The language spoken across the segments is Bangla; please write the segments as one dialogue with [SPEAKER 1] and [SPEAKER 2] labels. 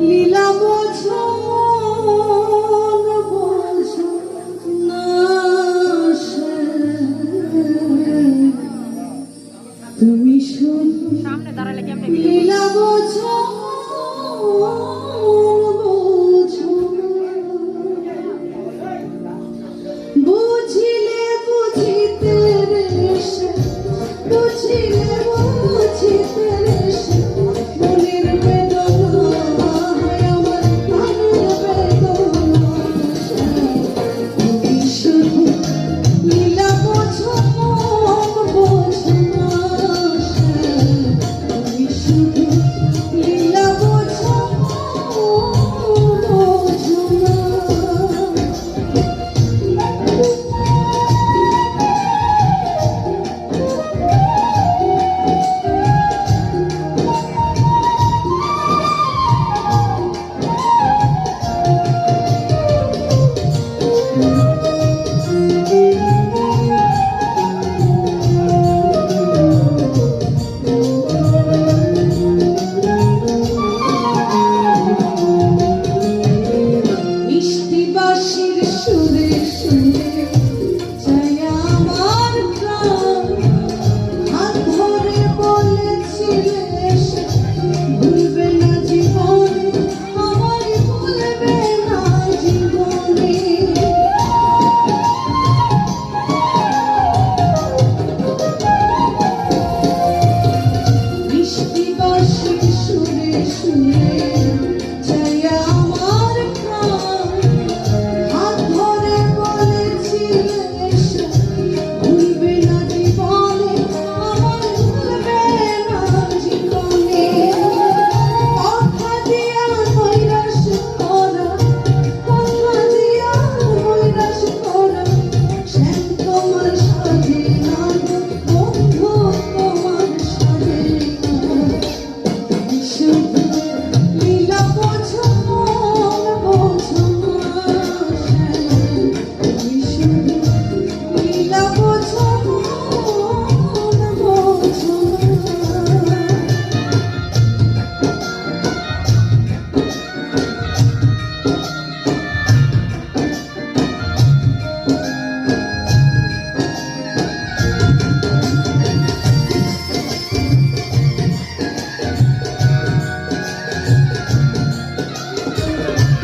[SPEAKER 1] লীলা বোঝো তুমি শুধু সামনে দাঁড়ালে কি আপনি লীলা বোঝো বুঝিলে বুঝিতে রে বুঝিলে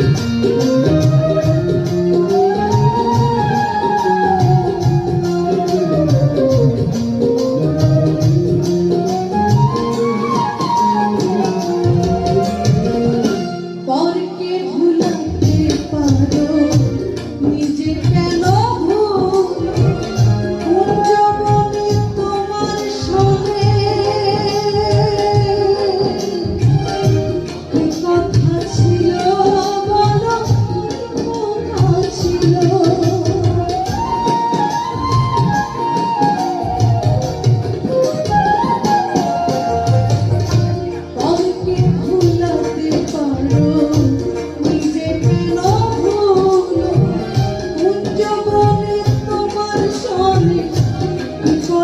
[SPEAKER 1] Música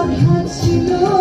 [SPEAKER 1] কথা ছিল